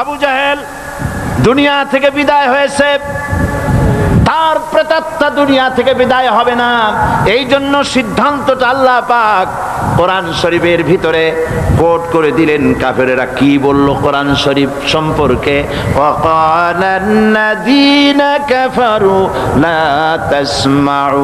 আবু জাহেল দুনিয়া থেকে বিদায় হয়েছে। তার প্রেতাত্মা দুনিয়া থেকে বিদায় হবে না। এই জন্য সিদ্ধান্তটা আল্লাহ পাক কোরআন শরীফের ভিতরে কোট করে দিলেন কাফেরেরা, কি বলল কোরআন শরীফ সম্পর্কে? কাফারু লা তাসমাউ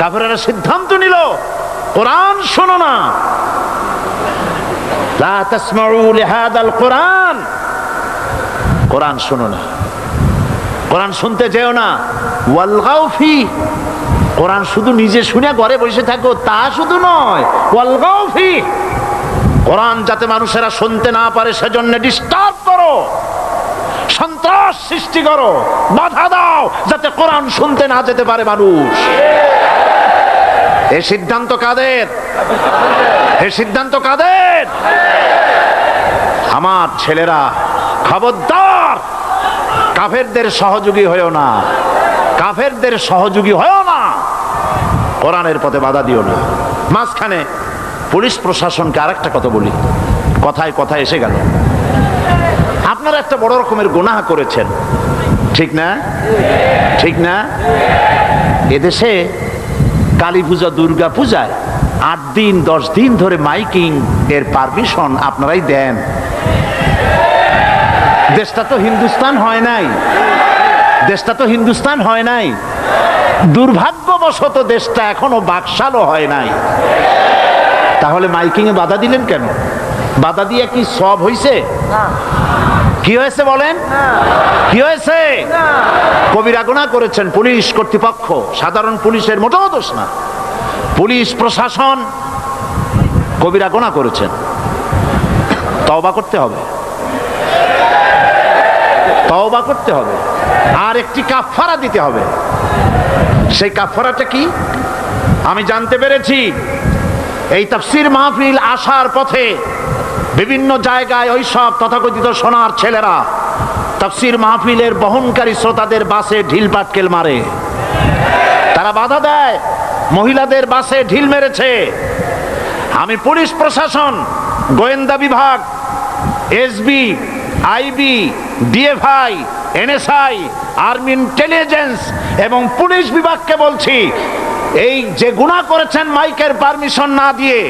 কাফেরেরা সিদ্ধান্ত নিল। কোরআন শোনো না। শোনো না। শুনতে যেও না। শুধু নিজে শুনে ঘরে বসে তা শুধু নয়। যাতে মানুষেরা শুনতে না পারে, সেজন্য ডিস্টার্ব করো। সন্ত্রাস সৃষ্টি করো। বাধা দাও, যাতে কোরআন শুনতে না যেতে পারে মানুষ। এই সিদ্ধান্ত কাদের? এই সিদ্ধান্ত কাদের? আমার ছেলেরা খবরদার। কাফেরদের সহযোগী হয়েও না। কাফেরদের সহযোগী হয়েও না। কোরআনের পথে বাধা দিও না। মাঝখানে পুলিশ প্রশাসনকে আরেকটা কথা বলি। কথায় কথায় এসে গেল। আপনারা একটা বড় রকমের গুনাহ করেছেন। ঠিক না? ঠিক না? এদেশে কালী পূজা দুর্গা পূজায় আট দিন, দশ দিন ধরে মাইকিং এর পারমিশন আপনারাই দেন। দেশটা তো হিন্দুস্তান হয় নাই। দেশটা তো হিন্দুস্তান হয় নাই। দুর্ভাগ্যবশত দেশটা এখনও বাকশালও হয় নাই। তাহলে মাইকিং এ বাধা দিলেন কেন? বাধা দিয়ে কি সব হইছে? কি হয়েছে বলেন? কি হয়েছে? কবিরা গুণা করেছেন পুলিশ কর্তৃপক্ষ। সাধারণ পুলিশের মোটেও দোষ না। পুলিশ প্রশাসন কবিরা গুণা করেছেন। তওবা করতে হবে। তওবা করতে হবে। আর একটি কাফারা দিতে হবে। সেই কাফারাটা কি? আমি জানতে পেরেছি। এই তাফসির মাহফিল আসার পথে বিভিন্ন জায়গায় ওই সব তথাকথিত সোনার ছেলেরা তাফসির মাহফিলের বহনকারী শ্রোতাদের বাসে ঢিল পাটকেল মারে। তারা বাধা দেয়, মহিলাদের বাসে ঢিল মেরেছে। আমি পুলিশ প্রশাসন, গোয়েন্দা বিভাগ SB IB DFI NSI army intelligence এবং পুলিশ বিভাগকে বলছি, এই যে গুণা করেছেন মাইকের পারমিশন না দিয়ে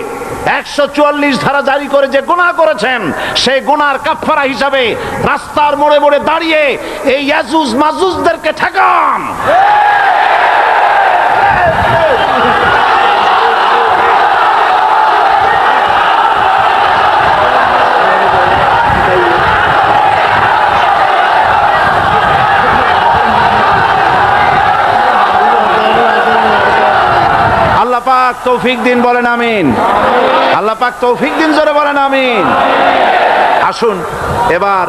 একশো চুয়াল্লিশ ধারা জারি করে যে গুণা করেছেন, সেই গুনার কাফারা হিসাবে রাস্তার মোড়ে মোড়ে দাঁড়িয়ে এই ইয়াজুজ মাজুজদেরকে ঠেকান। তৌফিক দিন বলেন, আমিন। আল্লাহ পাক তৌফিক দিন জোরে বলেন, আমিন। আসুন, এবার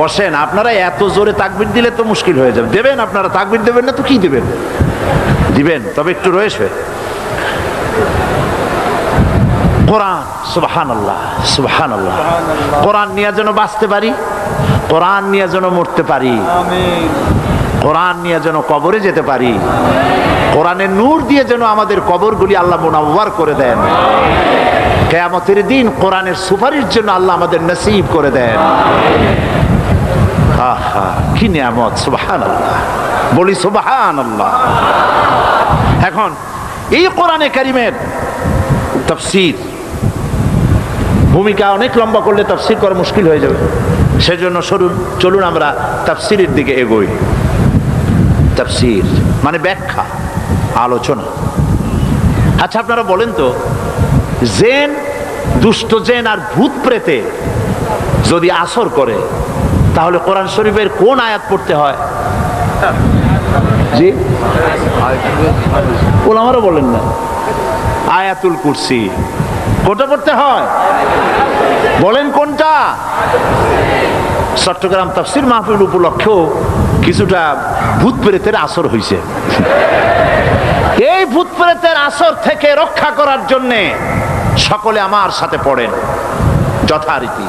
বসেন। আপনারা এত জোরে তাকবির দিলে তো মুশকিল হয়ে যাবে। দেবেন আপনারা, তাকবির দেবেন না তো কি দেবেন? দিবেন, তবে একটু রয়েছে। কোরআন সুবহান আল্লাহ সুবহান আল্লাহ কোরআন নিয়ে যেন বাঁচতে পারি, কোরআন নিয়ে যেন মরতে পারি। কোরআন নিয়ে যেন কবরে যেতে পারি। কোরআনের নূর দিয়ে যেন আমাদের কবরগুলি আল্লাহ মোনাব্বার করে দেন। কেয়ামতের দিন কোরআনের সুপারিশ জন্য আল্লাহ আমাদের নসিব করে দেন। আহা, কি নিয়ামত সুবাহান আল্লাহ বলি সুবাহান আল্লাহ এখন, এই কোরআনে কারিমের তফসির ভূমিকা অনেক লম্বা করলে তফসির করা মুশকিল হয়ে যাবে। সেজন্য সরুন, চলুন আমরা তফসিরের দিকে এগোই। তফসির মানে ব্যাখ্যা, আলোচনা। আচ্ছা আপনারা বলেন তো, জেন, দুষ্ট জেন আর ভূত প্রেতে যদি আসর করে, তাহলে কোরআন শরীফের কোন আয়াত পড়তে হয়? জি? বলেন না। আয়াতুল কুরসি, কোনটা পড়তে হয়? বলেন কোনটা? চট্টগ্রাম তাফসির মাহফিল উপলক্ষেও কিছুটা ভূত প্রেতের আসর হয়েছে এই ভূত প্রেতের আসর থেকে রক্ষা করার জন্যে সকলে আমার সাথে পড়েন যথারীতি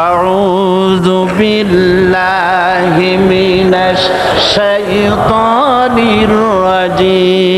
أعوذ بالله من الشيطان الرجيم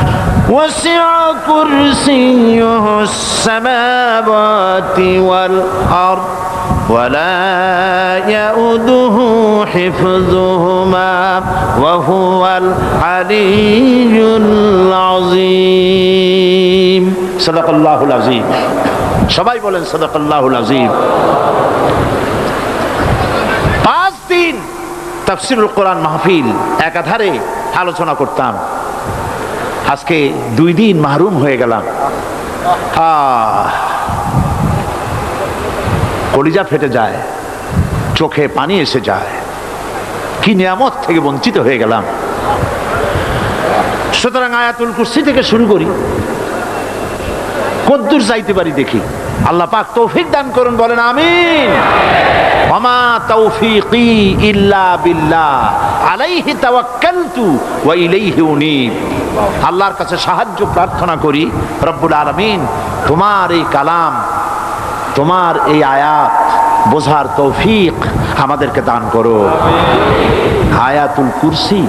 وسع كرسيه السماوات والأرض ولا يؤده حفظهما وهو العلي العظيم صدق الله العظيم সবাই বলেন صدق الله العظيم পাঁচ দিন তাফসিরুল কোরআন মাহফিল একাধারে আলোচনা করতাম আজকে দুই দিন মাহরুম হয়ে গেলাম। কলিজা ফেটে যায়, চোখে পানি এসে যায়। কি নিয়ামত থেকে বঞ্চিত হয়ে গেলাম। সুতরাং আয়াতুল কুর্সি থেকে শুরু করি। কদ্দুর যাইতে পারি দেখি। আল্লাহ পাক তৌফিক দান করুন, বলেন আমিন। ইল্লা আলাইহি আল্লাহর কাছে সাহায্য প্রার্থনা করি, রব্বুল আলামিন, তোমার এই কালাম, তোমার এই আয়াত বোঝার তৌফিক আমাদেরকে দান করো। আয়াতুল কুরসি